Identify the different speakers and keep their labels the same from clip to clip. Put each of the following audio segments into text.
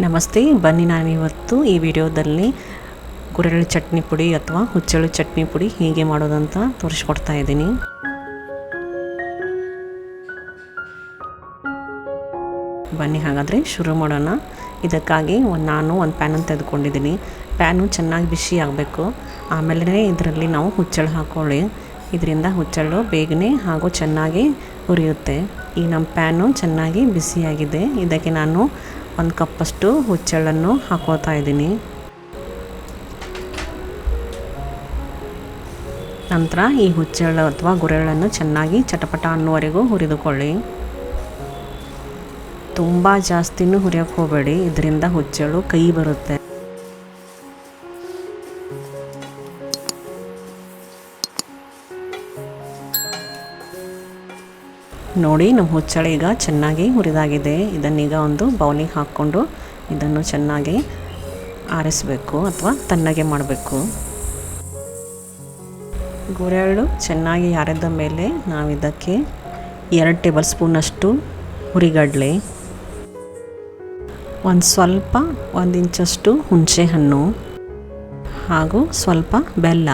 Speaker 1: ನಮಸ್ತೆ, ಬನ್ನಿ ನಾನಿವತ್ತು ಈ ವಿಡಿಯೋದಲ್ಲಿ ಗುರೆಳ್ಳು ಚಟ್ನಿ ಪುಡಿ ಅಥವಾ ಹುಚ್ಚೆಳ್ಳು ಚಟ್ನಿ ಪುಡಿ ಹೀಗೆ ಮಾಡೋದಂತ ತೋರಿಸ್ಕೊಡ್ತಾ ಇದ್ದೀನಿ. ಬನ್ನಿ ಹಾಗಾದರೆ ಶುರು ಮಾಡೋಣ. ಇದಕ್ಕಾಗಿ ಒಂದು ನಾನು ಒಂದು ಪ್ಯಾನನ್ನು ತೆಗೆದುಕೊಂಡಿದ್ದೀನಿ. ಪ್ಯಾನು ಚೆನ್ನಾಗಿ ಬಿಸಿ ಆಗಬೇಕು. ಆಮೇಲೆ ಇದರಲ್ಲಿ ನಾವು ಹುಚ್ಚೆಳ್ಳು ಹಾಕ್ಕೊಳ್ಳಿ ಇದರಿಂದ ಹುಚ್ಚೆಳ್ಳು ಬೇಗನೆ ಹಾಗೂ ಚೆನ್ನಾಗಿ ಉರಿಯುತ್ತೆ. ಈ ನಮ್ಮ ಪ್ಯಾನು ಚೆನ್ನಾಗಿ ಬಿಸಿಯಾಗಿದೆ. ಇದಕ್ಕೆ ನಾನು ಒಂದು ಕಪ್ಪಷ್ಟು ಹುಚ್ಚೆಳ್ಳನ್ನು ಹಾಕೋತಾ ಇದ್ದೀನಿ. ನಂತರ ಈ ಹುಚ್ಚೆಳ್ಳು ಅಥವಾ ಗುರೆಳ್ಳನ್ನು ಚೆನ್ನಾಗಿ ಚಟಪಟ ಅನ್ನುವರೆಗೂ ಹುರಿದುಕೊಳ್ಳಿ. ತುಂಬ ಜಾಸ್ತಿನೂ ಹುರಿಯೋಕ್ಕೆ ಹೋಗಬೇಡಿ, ಇದರಿಂದ ಹುಚ್ಚೆಳ್ಳು ಕೈ ಬರುತ್ತೆ. ನೋಡಿ, ನಮ್ಮ ಹುಚ್ಚಳ ಈಗ ಚೆನ್ನಾಗಿ ಹುರಿದಾಗಿದೆ ಇದನ್ನೀಗ ಒಂದು ಬೌಲಿಗೆ ಹಾಕ್ಕೊಂಡು ಇದನ್ನು ಚೆನ್ನಾಗಿ ಆರಿಸಬೇಕು ಅಥವಾ ತಣ್ಣಗೆ ಮಾಡಬೇಕು. ಗುರೆಳ್ಳು ಚೆನ್ನಾಗಿ ಯಾರಿದ ಮೇಲೆ ನಾವು ಇದಕ್ಕೆ ಎರಡು ಟೇಬಲ್ ಸ್ಪೂನಷ್ಟು ಹುರಿಗಡಲೆ, ಒಂದು ಸ್ವಲ್ಪ, ಒಂದು ಇಂಚಷ್ಟು ಹುಣಸೆ ಹಣ್ಣು ಹಾಗೂ ಸ್ವಲ್ಪ ಬೆಲ್ಲ,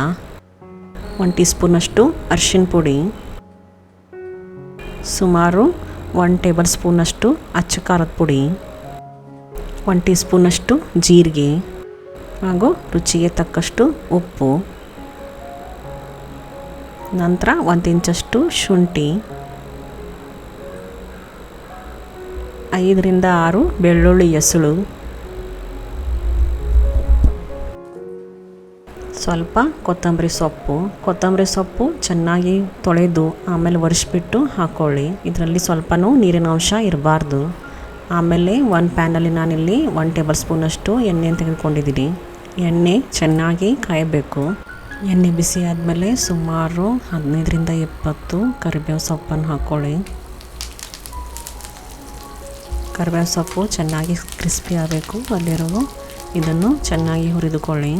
Speaker 1: ಒಂದು ಟೀ ಸ್ಪೂನಷ್ಟು ಅರ್ಶಿನ ಪುಡಿ. ಸುಮಾರು ಒನ್ ಟೇಬಲ್ ಸ್ಪೂನಷ್ಟು ಅಚ್ಚ ಖಾರದ ಪುಡಿ ಒನ್ ಟೀ ಸ್ಪೂನಷ್ಟು ಜೀರಿಗೆ ಹಾಗೂ ರುಚಿಗೆ ತಕ್ಕಷ್ಟು ಉಪ್ಪು ನಂತರ ಒಂದು ಇಂಚಷ್ಟು ಶುಂಠಿ ಐದರಿಂದ ಆರು ಬೆಳ್ಳುಳ್ಳಿ ಎಸಳು ಸ್ವಲ್ಪ ಕೊತ್ತಂಬರಿ ಸೊಪ್ಪು. ಕೊತ್ತಂಬರಿ ಸೊಪ್ಪು ಚೆನ್ನಾಗಿ ತೊಳೆದು ಆಮೇಲೆ ಒರೆಸ್ಬಿಟ್ಟು ಹಾಕ್ಕೊಳ್ಳಿ ಇದರಲ್ಲಿ ಸ್ವಲ್ಪನೂ ನೀರಿನ ಅಂಶ ಇರಬಾರ್ದು. ಆಮೇಲೆ ಒಂದು ಪ್ಯಾನಲ್ಲಿ ನಾನಿಲ್ಲಿ ಒನ್ ಟೇಬಲ್ ಸ್ಪೂನಷ್ಟು ಎಣ್ಣೆ ತೆಗೆದುಕೊಂಡಿದ್ದೀನಿ. ಎಣ್ಣೆ ಚೆನ್ನಾಗಿ ಕಾಯಬೇಕು. ಎಣ್ಣೆ ಬಿಸಿ ಆದಮೇಲೆ ಸುಮಾರು ಹದಿನೈದರಿಂದ ಇಪ್ಪತ್ತು ಕರಿಬೇವು ಸೊಪ್ಪನ್ನು ಹಾಕ್ಕೊಳ್ಳಿ ಕರಿಬೇವು ಸೊಪ್ಪು ಚೆನ್ನಾಗಿ ಕ್ರಿಸ್ಪಿ ಆಗಬೇಕು. ಅಲ್ಲಿರೋ ಇದನ್ನು ಚೆನ್ನಾಗಿ ಹುರಿದುಕೊಳ್ಳಿ.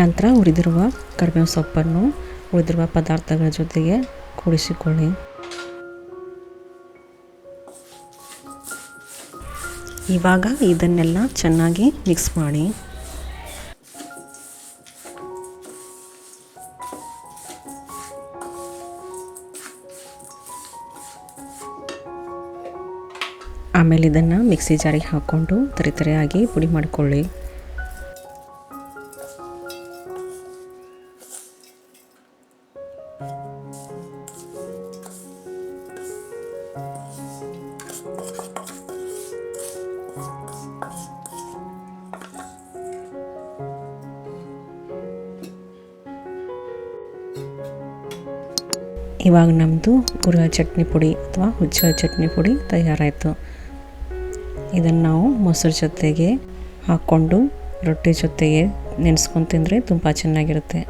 Speaker 1: ನಂತರ ಉಳಿದಿರುವ ಕರಿಬೇವು ಸೊಪ್ಪನ್ನು ಉಳಿದಿರುವ ಪದಾರ್ಥಗಳ ಜೊತೆಗೆ ಕೂಡಿಸಿಕೊಳ್ಳಿ. ಇವಾಗ ಇದನ್ನೆಲ್ಲ ಚೆನ್ನಾಗಿ ಮಿಕ್ಸ್ ಮಾಡಿ. ಆಮೇಲೆ ಇದನ್ನು ಮಿಕ್ಸಿ ಜಾರಿಗೆ ಹಾಕ್ಕೊಂಡು ತರಿತರಿಯಾಗಿ ಪುಡಿ ಮಾಡಿಕೊಳ್ಳಿ. ಇವಾಗ ನಮ್ಮದು ಗುರುಳ ಚಟ್ನಿ ಪುಡಿ ಅಥವಾ ಹುಚ್ಚ ಚಟ್ನಿ ಪುಡಿ ತಯಾರಾಯಿತು. ಇದನ್ನು ನಾವು ಮೊಸರು ಜೊತೆಗೆ ಹಾಕ್ಕೊಂಡು ರೊಟ್ಟಿ ಜೊತೆಗೆ ನೆನೆಸ್ಕೊಂಡು ತಿಂದರೆ ತುಂಬ ಚೆನ್ನಾಗಿರುತ್ತೆ.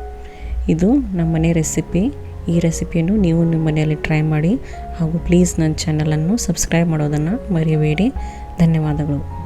Speaker 1: ಇದು ನಮ್ಮನೆ ರೆಸಿಪಿ ಈ ರೆಸಿಪಿಯನ್ನು ನೀವು ನಿಮ್ಮ ಮನೆಯಲ್ಲಿ ಟ್ರೈ ಮಾಡಿ ಹಾಗೂ ಪ್ಲೀಸ್ ನನ್ನ ಚಾನಲನ್ನು ಸಬ್ಸ್ಕ್ರೈಬ್ ಮಾಡೋದನ್ನು ಮರೆಯಬೇಡಿ ಧನ್ಯವಾದಗಳು.